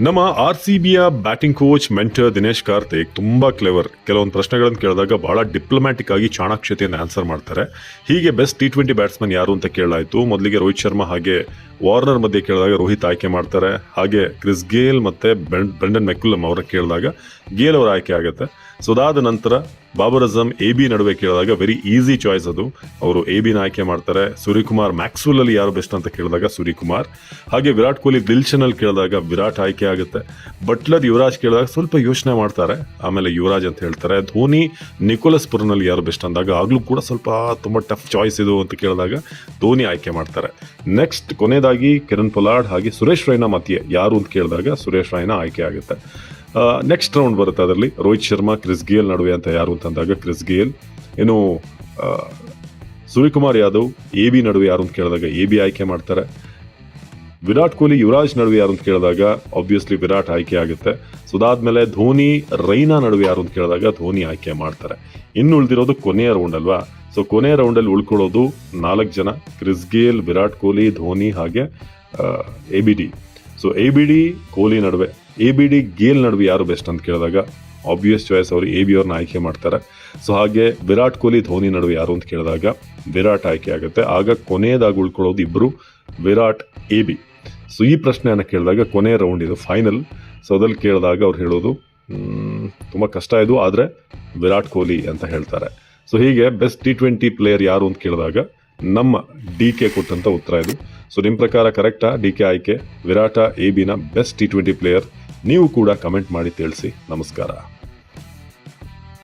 ನಮ್ಮ R C ಬಿಯ batting coach, mentor Dinesh Karthik ತುಂಬಾ clever ಕೆಲವೊಂದು ಪ್ರಶ್ನೆಗಳನ್ನು ಕೇಳಿದಾಗ ಬಹಳ ಡಿಪ್ಲೊಮ್ಯಾಟಿಕ್ ಆಗಿ ಚಾಣಾಕ್ಷತೆಯನ್ನು ಆನ್ಸರ್ ಮಾಡ್ತಾರೆ. ಹೀಗೆ ಬೆಸ್ಟ್ ಟಿ ಟ್ವೆಂಟಿ ಬ್ಯಾಟ್ಸ್ಮನ್ ಯಾರು ಅಂತ ಕೇಳಾಯಿತು ಮೊದಲಿಗೆ ರೋಹಿತ್ ಶರ್ಮಾ ಹಾಗೆ ವಾರ್ನರ್ ಮಧ್ಯೆ ಕೇಳಿದಾಗ ರೋಹಿತ್ ಆಯ್ಕೆ ಮಾಡ್ತಾರೆ. ಹಾಗೆ ಕ್ರಿಸ್ ಗೇಲ್ ಮತ್ತೆ ಬ್ರೆಂಡನ್ ಮೆಕ್ಕುಲಮ್ ಅವರ ಕೇಳಿದಾಗ ಗೇಲ್ ಅವರ ಆಯ್ಕೆ ಆಗುತ್ತೆ. ಸೊ ಅದಾದ ನಂತರ ಬಾಬರ್ ಅಜಮ್ ಎ ಬಿ ನಡುವೆ ಕೇಳಿದಾಗ ವೆರಿ ಈಸಿ ಚಾಯ್ಸ್ ಅದು. ಅವರು ಎ ಬಿನ ಆಯ್ಕೆ ಮಾಡ್ತಾರೆ. ಸೂರ್ಯಕುಮಾರ್ ಮ್ಯಾಕ್ಸ್ವೆಲ್ ಅಲ್ಲಿ ಯಾರು ಬೆಸ್ಟ್ ಅಂತ ಕೇಳಿದಾಗ ಸೂರ್ಯಕುಮಾರ್. ಹಾಗೆ ವಿರಾಟ್ ಕೊಹ್ಲಿ ದಿಲ್ಶನ್ ಅಲ್ಲಿ ಕೇಳಿದಾಗ ವಿರಾಟ್ ಆಯ್ಕೆ ಆಗುತ್ತೆ. ಬಟ್ಲರ್ ಯುವರಾಜ್ ಕೇಳಿದಾಗ ಸ್ವಲ್ಪ ಯೋಚನೆ ಮಾಡ್ತಾರೆ. ಆಮೇಲೆ ಯುವರಾಜ್ ಅಂತ ಹೇಳ್ತಾರೆ. ಧೋನಿ ನಿಕೋಲಸ್ ಪುರ್ನಲ್ಲಿ ಯಾರು ಬೆಸ್ಟ್ ಅಂದಾಗ ಆಗಲೂ ಕೂಡ ಸ್ವಲ್ಪ ತುಂಬ ಟಫ್ ಚಾಯ್ಸ್ ಇದು ಅಂತ ಕೇಳಿದಾಗ ಧೋನಿ ಆಯ್ಕೆ ಮಾಡ್ತಾರೆ. ನೆಕ್ಸ್ಟ್ ಕೊನೆಯದಾಗಿ ಕಿರಣ್ ಪೊಲಾಡ್ ಹಾಗೆ ಸುರೇಶ್ ರೈನಾ ಮತಿಯೇ ಯಾರು ಅಂತ ಕೇಳಿದಾಗ ಸುರೇಶ್ ರೈನಾ ಆಯ್ಕೆ ಆಗುತ್ತೆ. ನೆಕ್ಸ್ಟ್ ರೌಂಡ್ ಬರುತ್ತೆ ಅದರಲ್ಲಿ. ರೋಹಿತ್ ಶರ್ಮಾ, ಕ್ರಿಸ್ ಗೇಲ್ ನಡುವೆ ಅಂತ ಯಾರು ಅಂತಂದಾಗ ಕ್ರಿಸ್ ಗೇಲ್. ಏನು ಸೂರ್ಯಕುಮಾರ್ ಯಾದವ್, ಎ ಬಿ ನಡುವೆ ಯಾರು ಅಂತ ಕೇಳಿದಾಗ ಎ ಬಿ ಆಯ್ಕೆ ಮಾಡ್ತಾರೆ. ವಿರಾಟ್ ಕೊಹ್ಲಿ, ಯುವರಾಜ್ ನಡುವೆ ಯಾರು ಅಂತ ಕೇಳಿದಾಗ ಆಬ್ವಿಯಸ್ಲಿ ವಿರಾಟ್ ಆಯ್ಕೆ ಆಗುತ್ತೆ. ಸೊ ಅದಾದ್ಮೇಲೆ ಧೋನಿ, ರೈನಾ ನಡುವೆ ಯಾರು ಅಂತ ಕೇಳಿದಾಗ ಧೋನಿ ಆಯ್ಕೆ ಮಾಡ್ತಾರೆ. ಇನ್ನು ಉಳಿದಿರೋದು ಕೊನೆಯ ರೌಂಡ್ ಅಲ್ವಾ? ಸೊ ಕೊನೆಯ ರೌಂಡಲ್ಲಿ ಉಳ್ಕೊಳ್ಳೋದು ನಾಲ್ಕು ಜನ, ಕ್ರಿಸ್ ಗೇಲ್, ವಿರಾಟ್ ಕೊಹ್ಲಿ, ಧೋನಿ ಹಾಗೆ A B D. So A B D, Kohli ನಡುವೆ. ಎ ಬಿ ಡಿ ಗೇಲ್ ನಡುವೆ ಯಾರು ಬೆಸ್ಟ್ ಅಂತ ಕೇಳಿದಾಗ ಆಬ್ವಿಯಸ್ ಚಾಯ್ಸ್ ಅವರು ಎ ಬಿ ಅವ್ರನ್ನ ಆಯ್ಕೆ ಮಾಡ್ತಾರೆ. ಸೊ ಹಾಗೆ ವಿರಾಟ್ ಕೊಹ್ಲಿ, ಧೋನಿ ನಡುವೆ ಯಾರು ಅಂತ ಕೇಳಿದಾಗ, ವಿರಾಟ್ ಆಯ್ಕೆ ಆಗುತ್ತೆ. ಆಗ ಕೊನೆಯದಾಗಿ ಉಳ್ಕೊಳ್ಳೋದು ಇಬ್ಬರು ವಿರಾಟ್ ಎ ಬಿ ಸೊ ಈ ಪ್ರಶ್ನೆಯನ್ನು ಕೇಳಿದಾಗ ಕೊನೆ ರೌಂಡ್ ಇದು ಫೈನಲ್ ಸೊ ಅದಲ್ಲಿ ಕೇಳಿದಾಗ ಅವ್ರು ಹೇಳೋದು ತುಂಬ ಕಷ್ಟ ಇದು, ಆದರೆ ವಿರಾಟ್ ಕೊಹ್ಲಿ ಅಂತ ಹೇಳ್ತಾರೆ. ಸೊ ಹೀಗೆ ಬೆಸ್ಟ್ ಟಿ ಟ್ವೆಂಟಿ ಪ್ಲೇಯರ್ ಯಾರು ಅಂತ ಕೇಳಿದಾಗ, ನಮ್ಮ ಡಿ ಕೆ ಕೊಟ್ಟಂತ ಉತ್ತರ ಇದು. ಸೊ ನಿಮ್ಮ ಪ್ರಕಾರ ಕರೆಕ್ಟಾ? ಡಿ ಕೆ ಆಯ್ಕೆ? ವಿರಾಟ, ಎ ಬಿನ ಬೆಸ್ಟ್ ಟಿ ಟ್ವೆಂಟಿ ಪ್ಲೇಯರ್ ನೀವು ಕೂಡ ಕಮೆಂಟ್ ಮಾಡಿ ತಿಳಿಸಿ. ನಮಸ್ಕಾರ.